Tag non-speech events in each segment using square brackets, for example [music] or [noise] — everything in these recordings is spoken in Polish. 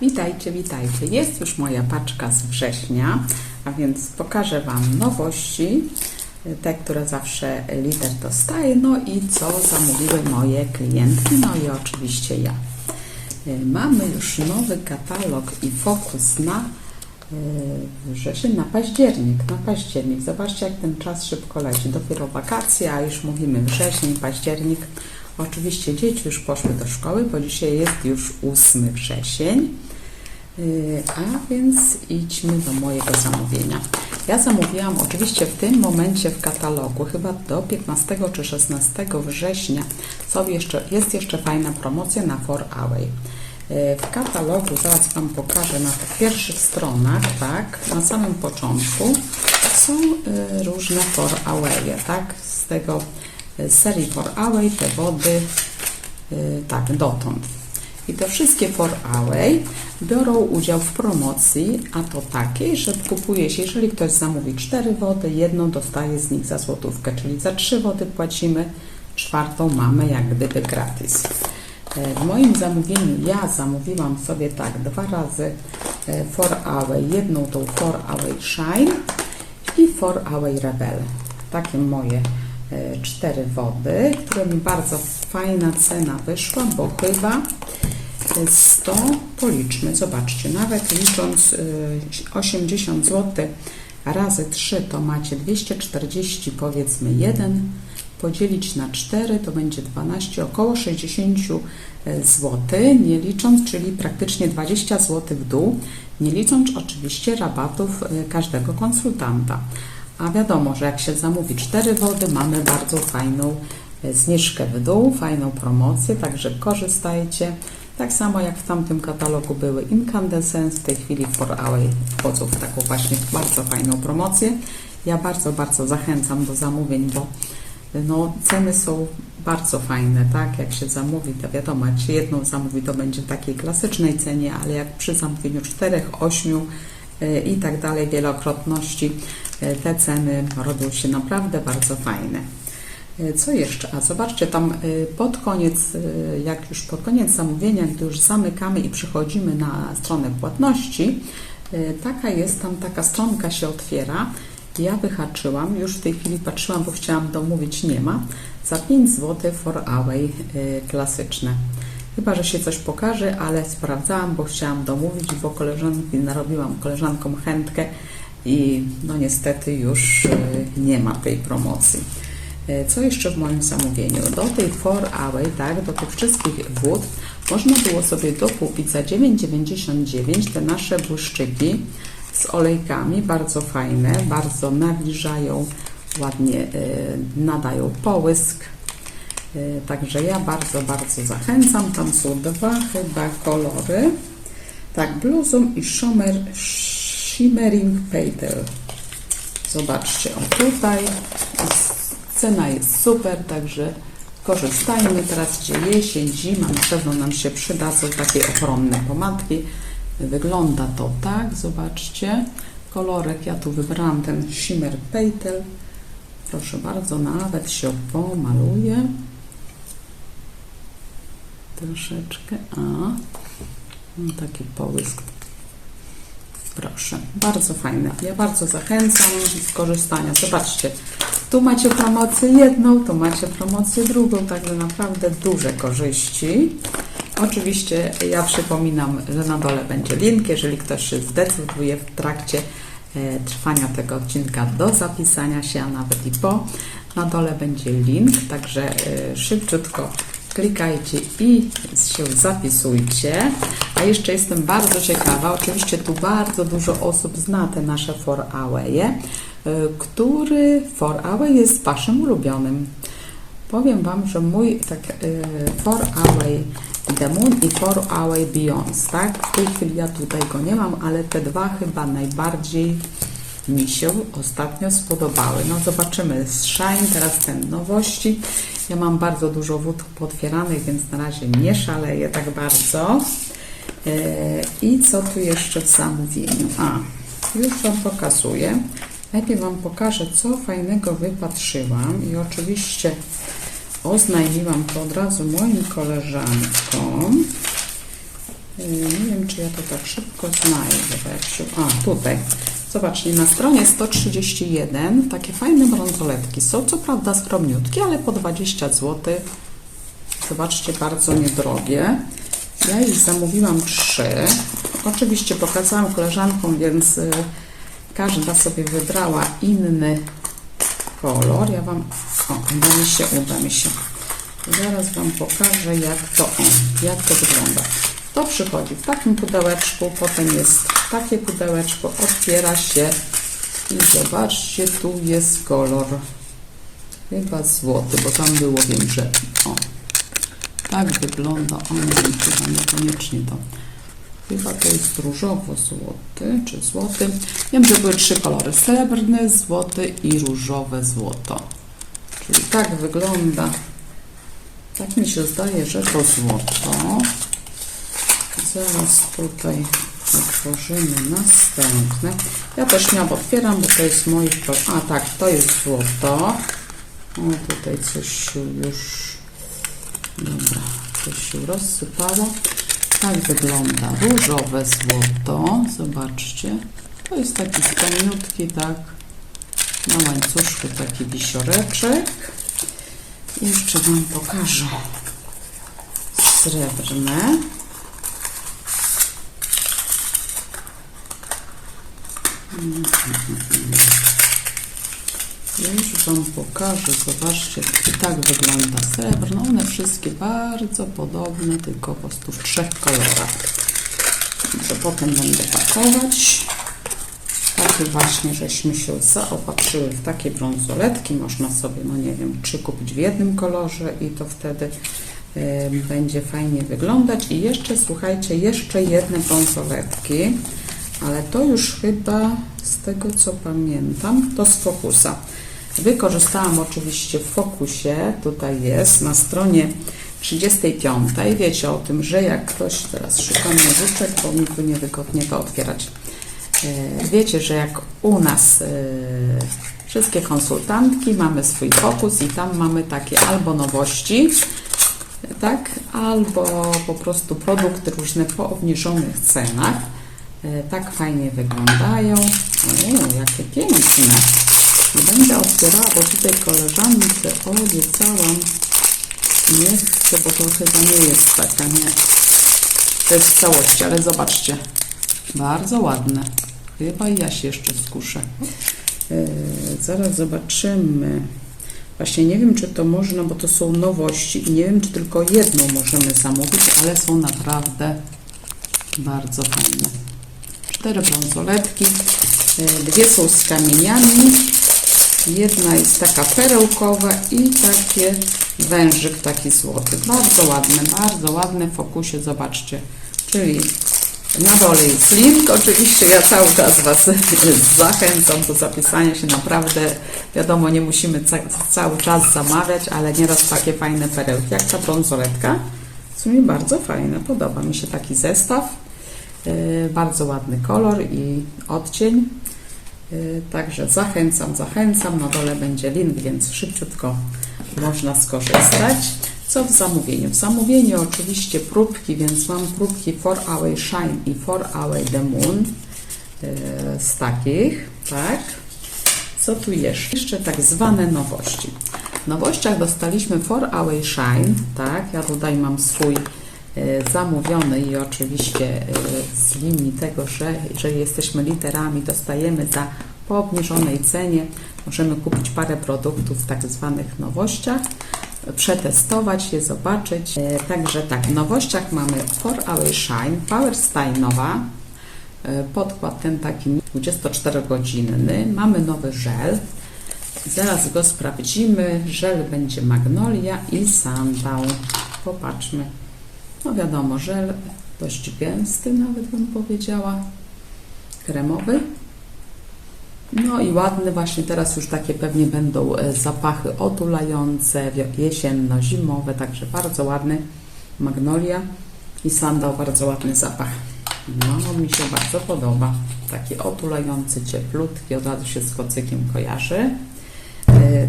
Witajcie, witajcie. Jest już moja paczka z września, a więc pokażę Wam nowości, te, które zawsze lider dostaje, no i co zamówiły moje klientki, no i oczywiście ja. Mamy już nowy katalog i fokus na e, wrzesień, na październik, na październik. Zobaczcie, jak ten czas szybko leci. Dopiero wakacje, a już mówimy wrzesień, październik. Oczywiście dzieci już poszły do szkoły, bo dzisiaj jest już 8 wrzesień. Yy, A więc idźmy do mojego zamówienia. Ja zamówiłam oczywiście w tym momencie w katalogu, chyba do 15 czy 16 września, sobie jeszcze, jest jeszcze fajna promocja na 4Away. Yy, W katalogu, zaraz Wam pokażę na tych pierwszych stronach, tak, na samym początku są yy, różne 4Away, tak, z tego yy, serii 4Away te wody, yy, tak, dotąd. I te wszystkie 4Away biorą udział w promocji, a to takiej, że kupuje się, jeżeli ktoś zamówi 4 wody, jedną dostaje z nich za złotówkę, czyli za 3 wody płacimy, czwartą mamy jak gdyby gratis. E, W moim zamówieniu ja zamówiłam sobie tak dwa razy 4Away, jedną tą 4Away Shine i 4Away Rebel. Takie moje e, cztery wody, które mi bardzo fajna cena wyszła, bo chyba 100, policzmy, zobaczcie, nawet licząc y, 80 zł razy 3 to macie 240 powiedzmy 1 podzielić na 4 to będzie 12, około 60 zł, nie licząc, czyli praktycznie 20 zł w dół, nie licząc oczywiście rabatów każdego konsultanta. A wiadomo, że jak się zamówi 4 wody, mamy bardzo fajną y, zniżkę w dół, fajną promocję, także korzystajcie. Tak samo jak w tamtym katalogu były Incandescence, w tej chwili 4Away wchodzą w taką właśnie bardzo fajną promocję. Ja bardzo, bardzo zachęcam do zamówień, bo no, ceny są bardzo fajne, tak? Jak się zamówi, to wiadomo, jak się jedną zamówi, to będzie w takiej klasycznej cenie, ale jak przy zamówieniu czterech, ośmiu y, i tak dalej, wielokrotności, te ceny robią się naprawdę bardzo fajne. Y, Co jeszcze? A zobaczcie, tam y, pod koniec, y, jak już pod koniec zamówienia, gdy już zamykamy i przychodzimy na stronę płatności, taka jest tam, taka stronka się otwiera. Ja wyhaczyłam, już w tej chwili patrzyłam, bo chciałam domówić, nie ma, za 5 zł for away klasyczne. Chyba, że się coś pokaże, ale sprawdzałam, bo chciałam domówić, bo koleżanki narobiłam koleżankom chętkę i no niestety już y, nie ma tej promocji. E, Co jeszcze w moim zamówieniu? Do tej 4Away, tak, do tych wszystkich wód można było sobie dokupić za 9,99 te nasze błyszczyki z olejkami, bardzo fajne, bardzo nawilżają, ładnie e, nadają połysk. E, Także ja bardzo, bardzo zachęcam. Tam są dwa chyba kolory. Tak, bluzą i shimmer, shimmering petal. Zobaczcie, o tutaj Cena jest super, także korzystajmy. Teraz gdzie jesień, zima, na pewno nam się przydadzą takie ochronne pomadki. Wygląda to tak, zobaczcie. Kolorek, ja tu wybrałam ten Shimmer Pejtel. Proszę bardzo, nawet się pomaluje. Troszeczkę, a taki połysk Proszę, bardzo fajne. Ja bardzo zachęcam z korzystania. Zobaczcie, tu macie promocję jedną, tu macie promocję drugą, także naprawdę duże korzyści. Oczywiście ja przypominam, że na dole będzie link, jeżeli ktoś się zdecyduje w trakcie e, trwania tego odcinka do zapisania się, a nawet i po. Na dole będzie link, także e, szybciutko klikajcie i się zapisujcie. A jeszcze jestem bardzo ciekawa, oczywiście tu bardzo dużo osób zna te nasze 4Away'e, y, który 4Away jest Waszym ulubionym. Powiem Wam, że mój tak y, 4Away The Moon i 4Away Beyond, tak? W tej chwili ja tutaj go nie mam, ale te dwa chyba najbardziej mi się ostatnio spodobały. No zobaczymy z Shine, teraz ten nowości. Ja mam bardzo dużo wód potwieranych, więc na razie nie szaleję tak bardzo. E, I co tu jeszcze w zamówieniu? A, już Wam pokazuję. Najpierw Wam pokażę, co fajnego wypatrzyłam i oczywiście oznajmiłam to od razu moim koleżankom. E, Nie wiem, czy ja to tak szybko znajdę. A, tutaj. Zobaczcie, na stronie 131 takie fajne bransoletki. Są co prawda skromniutkie, ale po 20 zł. Zobaczcie, bardzo niedrogie. Ja ich zamówiłam trzy. Oczywiście pokazałam koleżankom, więc y, każda sobie wybrała inny kolor. Ja Wam, o, uda mi się, uda mi się. Zaraz Wam pokażę, jak to, jak to wygląda. To przychodzi w takim pudełeczku, potem jest takie pudełeczko, otwiera się i zobaczcie, tu jest kolor chyba złoty, bo tam było, wiem, że o, tak wygląda on, chyba niekoniecznie to. Chyba to jest różowo-złoty, czy złoty. Wiem, że były trzy kolory, srebrny, złoty i różowe złoto. Czyli tak wygląda, tak mi się zdaje, że to złoto. Zaraz tutaj otworzymy następne. Ja też śmiało otwieram, bo to jest moje. A tak, to jest złoto. O, tutaj coś już. Dobra, coś się rozsypało. Tak wygląda różowe złoto. Zobaczcie. To jest taki skromniutki, tak. Na łańcuszku taki wisioreczek. Jeszcze Wam pokażę srebrne. Już Wam pokażę, zobaczcie, tak wygląda srebrno. One wszystkie bardzo podobne, tylko po prostu w trzech kolorach. Że potem będę pakować. Takie właśnie, żeśmy się zaopatrzyły w takie brązoletki. Można sobie, no nie wiem, czy kupić w jednym kolorze i to wtedy e, będzie fajnie wyglądać. I jeszcze, słuchajcie, jeszcze jedne brązoletki, ale to już chyba z tego co pamiętam, to z Fokusa. Wykorzystałam oczywiście w Fokusie, tutaj jest na stronie 35. Wiecie o tym, że jak ktoś, teraz szukam nożyczek, bo mi tu niewygodnie to otwierać. E, Wiecie, że jak u nas e, wszystkie konsultantki mamy swój fokus i tam mamy takie albo nowości, tak, albo po prostu produkty różne po obniżonych cenach. E, Tak fajnie wyglądają. O, jakie piękne. Będę otwierała, bo tutaj koleżance obiecałam. Nie chcę, bo to chyba nie jest taka, nie. To jest w całości, ale zobaczcie. Bardzo ładne. Chyba ja się jeszcze skuszę. E, zaraz zobaczymy. Właśnie nie wiem, czy to można, bo to są nowości i nie wiem, czy tylko jedną możemy zamówić, ale są naprawdę bardzo fajne. Cztery brązoletki. E, Dwie są z kamieniami. Jedna jest taka perełkowa i takie wężyk taki złoty. Bardzo ładne, bardzo ładne w fokusie, zobaczcie. Czyli na dole jest link. Oczywiście ja cały czas Was [laughs] zachęcam do zapisania się. Naprawdę, wiadomo, nie musimy ca cały czas zamawiać, ale nieraz takie fajne perełki, jak ta brązoletka. W sumie bardzo fajne, podoba mi się taki zestaw. Yy, bardzo ładny kolor i odcień. Yy, Także zachęcam, zachęcam. Na dole będzie link, więc szybciutko można skorzystać. Co w zamówieniu? W zamówieniu oczywiście próbki, więc mam próbki 4 Hour Shine i 4 Hour The Moon yy, z takich, tak? Co tu jeszcze? Jeszcze tak zwane nowości. W nowościach dostaliśmy 4 Hour Shine, tak? Ja tutaj mam swój zamówiony i oczywiście e, z linii tego, że, że jesteśmy literami, dostajemy za po obniżonej cenie. Możemy kupić parę produktów w tak zwanych nowościach, przetestować je, zobaczyć. E, Także tak, w nowościach mamy 4 Hour Shine, Power Style nowa, E, podkład ten taki 24-godzinny. Mamy nowy żel. Zaraz go sprawdzimy. Żel będzie magnolia i sandał. Popatrzmy. No wiadomo, żel dość gęsty, nawet bym powiedziała. Kremowy. No i ładny, właśnie teraz już takie pewnie będą e, zapachy otulające, jesienno-zimowe, także bardzo ładny. Magnolia i sandał, bardzo ładny zapach. No, mi się bardzo podoba. Taki otulający, cieplutki, od razu się z kocykiem kojarzy.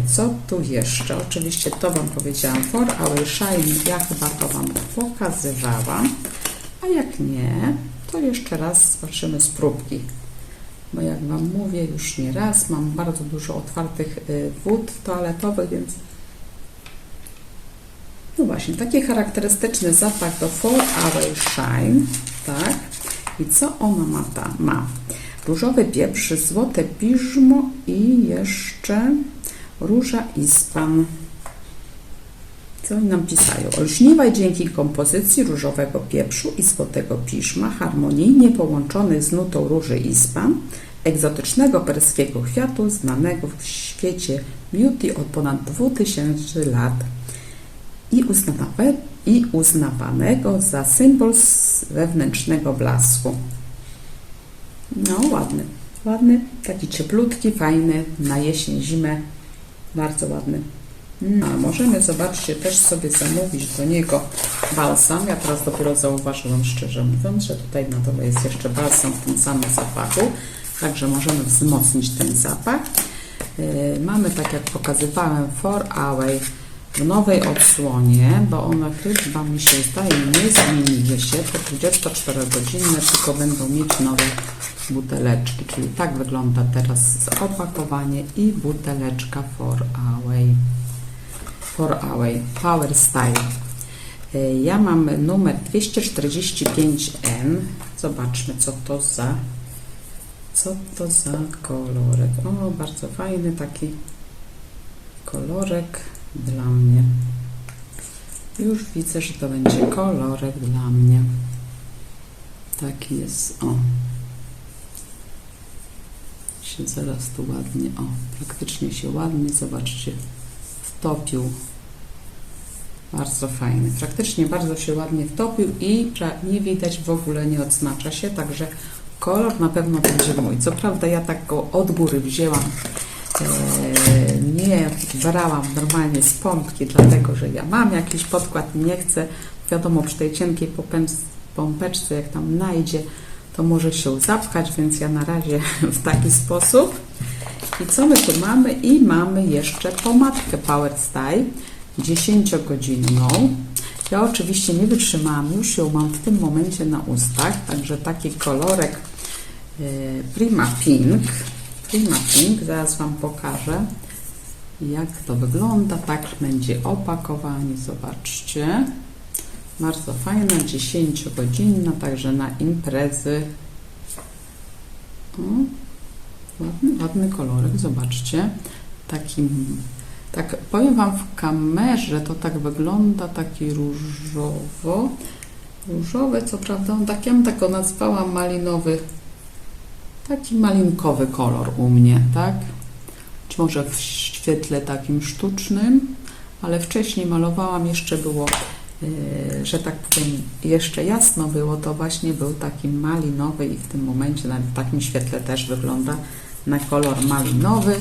Co tu jeszcze? Oczywiście to Wam powiedziałam. For Our Shine, ja chyba to Wam pokazywałam. A jak nie, to jeszcze raz zobaczymy z próbki. Bo jak Wam mówię już nie raz, mam bardzo dużo otwartych y, wód toaletowych, więc no właśnie, taki charakterystyczny zapach to Four Hour Shine, tak? I co ona ma tam? Ma różowy pieprz, złote piżmo i jeszcze róża ispan. Co oni nam pisają? Olśniwaj dzięki kompozycji różowego pieprzu i złotego piżma, harmonijnie połączonych z nutą róży ispan, egzotycznego perskiego kwiatu, znanego w świecie beauty od ponad 2000 lat i, i uznawanego za symbol wewnętrznego blasku. No, ładny. Ładny, taki cieplutki, fajny, na jesień, zimę. Bardzo ładny. No, możemy, zobaczcie, też sobie zamówić do niego balsam. Ja teraz dopiero zauważyłam, szczerze mówiąc, że tutaj na dole jest jeszcze balsam w tym samym zapachu. Także możemy wzmocnić ten zapach. Yy, mamy, tak jak pokazywałem, For Away w nowej odsłonie, bo one chyba mi się zdaje nie zmieniły się, to 24 godzinne, tylko będą mieć nowe buteleczki, czyli tak wygląda teraz opakowanie i buteleczka For Away. For Away Power Style. Y, Ja mam numer 245N. Zobaczmy, co to za co to za kolorek. O, bardzo fajny taki kolorek dla mnie. Już widzę, że to będzie kolorek dla mnie. Taki jest, o. Się zaraz tu ładnie, o, praktycznie się ładnie, zobaczcie, wtopił. Bardzo fajny. Praktycznie bardzo się ładnie wtopił i nie widać w ogóle, nie odznacza się, także kolor na pewno będzie mój. Co prawda ja tak go od góry wzięłam, e, nie brałam normalnie z pompki, dlatego że ja mam jakiś podkład i nie chcę, wiadomo, przy tej cienkiej pompeczce, jak tam najdzie, to może się zapchać, więc ja na razie [laughs] w taki sposób. I co my tu mamy? I mamy jeszcze pomadkę Power Style 10-godzinną. Ja oczywiście nie wytrzymałam, już ją mam w tym momencie na ustach, także taki kolorek e, Prima Pink. Prima Pink, zaraz Wam pokażę jak to wygląda. Tak będzie opakowanie, zobaczcie. Bardzo fajna, 10-godzinna, także na imprezy. O, ładny, ładny kolorek, zobaczcie. Taki, tak powiem Wam w kamerze, to tak wygląda, taki różowo. Różowy, co prawda, on tak, ja bym tak go nazwała malinowy, taki malinkowy kolor u mnie, tak? Może w świetle takim sztucznym, ale wcześniej malowałam, jeszcze było, yy, że tak powiem, jeszcze jasno było, to właśnie był taki malinowy i w tym momencie w takim świetle też wygląda na kolor malinowy,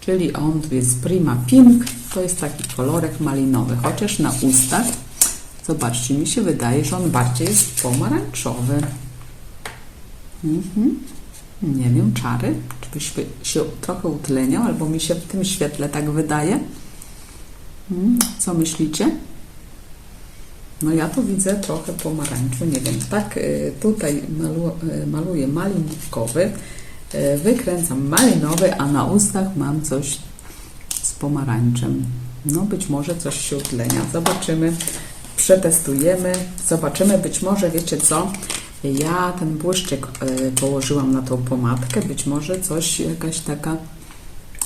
czyli on jest Prima Pink, to jest taki kolorek malinowy, chociaż na ustach, zobaczcie, mi się wydaje, że on bardziej jest pomarańczowy. Mhm. Nie wiem, czary, byś się trochę utleniał, albo mi się w tym świetle tak wydaje. Mm, Co myślicie? No ja tu widzę trochę pomarańczu, nie wiem. Tak y, tutaj malu, y, maluję malinkowy, y, wykręcam malinowy, a na ustach mam coś z pomarańczem. No być może coś się utlenia. Zobaczymy, przetestujemy, zobaczymy. Być może, wiecie co, ja ten błyszczyk y, położyłam na tą pomadkę, być może coś, jakaś taka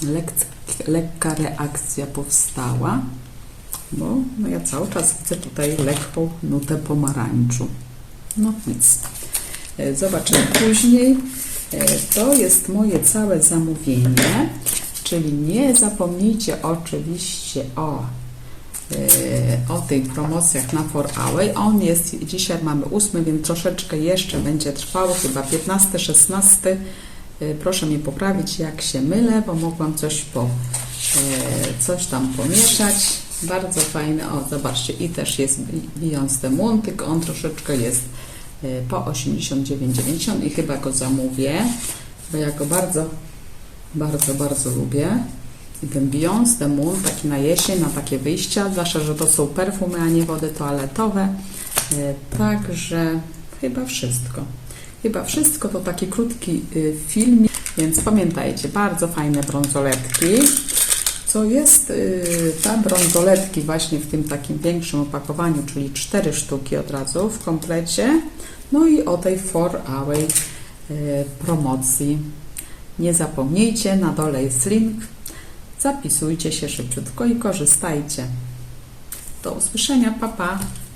lek, lekka reakcja powstała, bo no ja cały czas widzę tutaj lekką nutę pomarańczu. No nic. Y, Zobaczymy później. Y, To jest moje całe zamówienie, czyli nie zapomnijcie oczywiście o e, o tych promocjach na 4 On jest, dzisiaj mamy 8, więc troszeczkę jeszcze będzie trwało, chyba 15, 16. E, Proszę mnie poprawić, jak się mylę, bo mogłam coś, po, e, coś tam pomieszać. Bardzo fajny, o zobaczcie, i też jest the Moon, tylko on troszeczkę jest e, po 89,90 i chyba go zamówię, bo ja go bardzo, bardzo, bardzo lubię. I ten Beyond the Moon, taki na jesień, na takie wyjścia, zwłaszcza, że to są perfumy, a nie wody toaletowe, E, Także chyba wszystko. Chyba wszystko to taki krótki y, filmik, więc pamiętajcie, bardzo fajne brązoletki. Co jest y, ta brązoletki właśnie w tym takim większym opakowaniu, czyli cztery sztuki od razu w komplecie. No i o tej 4 y, promocji. Nie zapomnijcie, na dole jest link. Zapisujcie się szybciutko i korzystajcie. Do usłyszenia, papa. Pa.